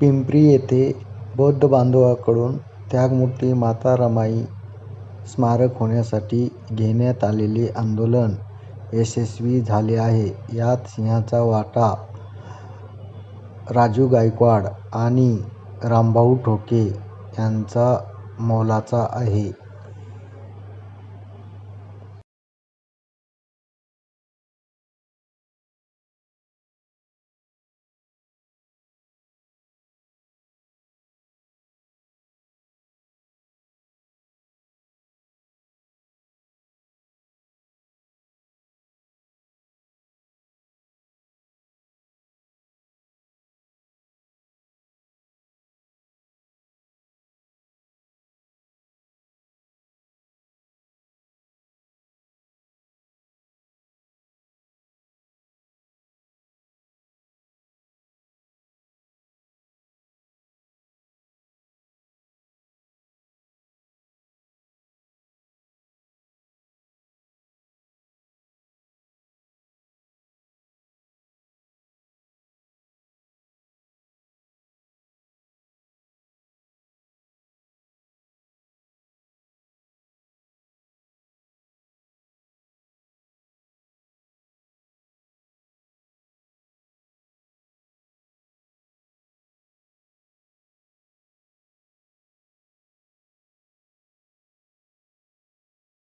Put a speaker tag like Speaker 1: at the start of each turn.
Speaker 1: पिंपरी येथे बौद्ध बांधवाकडून त्यागमूर्ती माता रमाई स्मारक होण्यासाठी घेण्यात आलेले आंदोलन यशस्वी झाले आहे. यात सिंहाचा वाटा राजू गायकवाड आणि रामभाऊ ठोके यांचा मोलाचा आहे.